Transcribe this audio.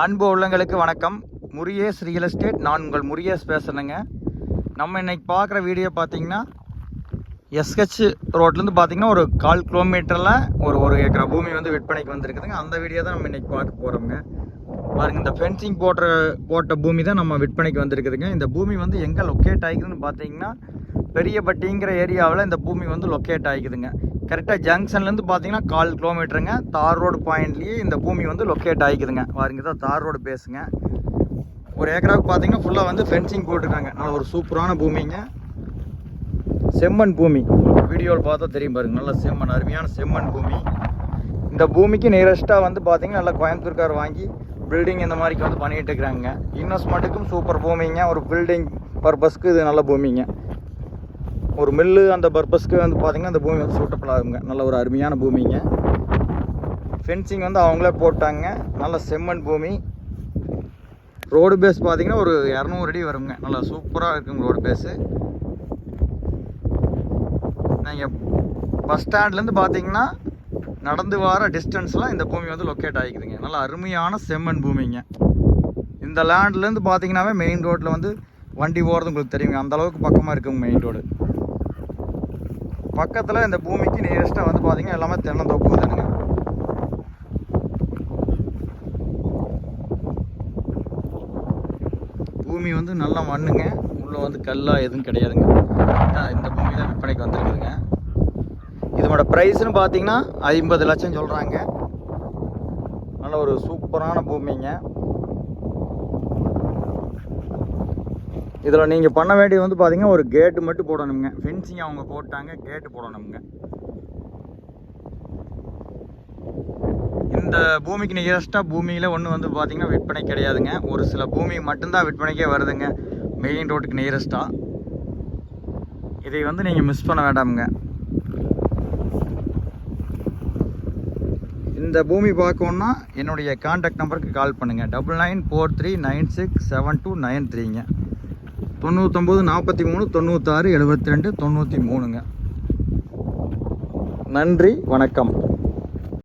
அன்பு உள்ளங்களுக்கு வணக்கம். முரியேஸ் ரியல் எஸ்டேட். நான் உங்கள் முரியேஸ் பேசுகிறேங்க நம்ம இன்னைக்கு பார்க்குற வீடியோ பார்த்தீங்கன்னா எஸ்ஹெச் ரோட்லேருந்து பார்த்தீங்கன்னா ஒரு கால் கிலோமீட்டரில் ஒரு ஒரு ஏக்கரா பூமி வந்து விற்பனைக்கு வந்திருக்குதுங்க. அந்த வீடியோ தான் நம்ம இன்னைக்கு பார்க்க போகிறோங்க பாருங்க இந்த ஃபென்சிங் போடுற போட்ட பூமி தான் நம்ம விற்பனைக்கு வந்திருக்குதுங்க. இந்த பூமி வந்து எங்கே லொக்கேட் ஆகிக்குதுன்னு பார்த்தீங்கன்னா பெரியப்பட்டிங்கிற ஏரியாவில் இந்த பூமி வந்து லொக்கேட் ஆகிக்குதுங்க கரெக்டாக ஜங்ஷன்லேருந்து பார்த்தீங்கன்னா கால் கிலோமீட்டருங்க தார் ரோடு பாயிண்ட்லேயே இந்த பூமி வந்து லொக்கேட் ஆகிக்குதுங்க பாருங்க தான் தார் ரோடு பேசுங்க ஒரு ஏக்கராவுக்கு பார்த்தீங்கன்னா ஃபுல்லாக வந்து ஃபென்சிங் போட்டிருக்காங்க. நல்ல ஒரு சூப்பரான பூமிங்க. செம்மண் பூமி. வீடியோவில் பார்த்தா தெரியும் பாருங்க. நல்ல செம்மண் அருமையான செம்மண் பூமி. இந்த பூமிக்கு நியரஸ்ட்டாக வந்து பார்த்தீங்கன்னா நல்லா கோயம்புத்தூர்கார் வாங்கி பில்டிங் இந்த மாதிரிக்கு வந்து பண்ணிகிட்டு இருக்கிறாங்க இன்வெஸ்ட்மெண்ட்டுக்கும் சூப்பர் பூமிங்க. ஒரு பில்டிங் பர்பஸ்க்கு இது நல்ல பூமிங்க. ஒரு மில்லு அந்த பர்பஸ்க்கு வந்து பார்த்தீங்கன்னா அந்த பூமி வந்து சூட்டபிள் ஆகுங்க நல்ல ஒரு அருமையான பூமிங்க. ஃபென்சிங் வந்து அவங்களே போட்டாங்க. நல்ல செம்மண் பூமி. ரோடு பேஸ் பார்த்திங்கன்னா ஒரு இரநூறு அடி வருங்க. நல்லா சூப்பராக இருக்குங்க ரோடு பேஸு நீங்கள் பஸ் ஸ்டாண்ட்லேருந்து பார்த்தீங்கன்னா நடந்து வர டிஸ்டன்ஸில் இந்த பூமி வந்து லொக்கேட் ஆகிக்குதுங்க. நல்லா அருமையான செம்மண் பூமிங்க. இந்த லேண்ட்லேருந்து பார்த்தீங்கன்னாவே மெயின் ரோட்டில் வந்து வண்டி போகிறது உங்களுக்கு தெரியுங்க. அந்த அளவுக்கு பக்கமாக இருக்குங்க மெயின் ரோடு பக்கத்தில் இந்த பூமிக்கு நியரஸ்ட்டாக வந்து பார்த்தீங்கன்னா எல்லாமே தென்னந்தோப்பு தானுங்க பூமி வந்து நல்லா மண்ணுங்க. உள்ளே வந்து கல்லா எதுவும் கிடையாதுங்க. இந்த பூமி தான் விற்பனைக்கு வந்துருக்குதுங்க. இதோட ப்ரைஸ்னு பார்த்தீங்கன்னா ஐம்பது லட்சம் சொல்கிறாங்க நல்ல ஒரு சூப்பரான பூமிங்க. இதில் நீங்கள் பண்ண வேண்டியது வந்து பார்த்தீங்கன்னா ஒரு கேட்டு மட்டும் போடணுங்க. ஃபென்சிங் அவங்க போட்டாங்க கேட்டு போடணுங்க. இந்த பூமிக்கு நியரஸ்ட்டாக பூமியில் ஒன்று வந்து பார்த்தீங்கன்னா விற்பனை கிடையாதுங்க. ஒரு சில பூமி மட்டும்தான் விற்பனைக்கே வருதுங்க. மெயின் ரோட்டுக்கு நியரஸ்ட்டாக இதை வந்து நீங்கள் மிஸ் பண்ண வேண்டாமுங்க. இந்த பூமி பார்க்கணுன்னா என்னுடைய காண்டாக்ட் நம்பருக்கு கால் பண்ணுங்கள் double nine four three nine six seven two nine த்ரீங்க தொண்ணூத்தொம்பது நாற்பத்தி மூணு தொண்ணூத்தாறு எழுபத்தி ரெண்டு தொண்ணூற்றி மூணுங்க நன்றி வணக்கம்.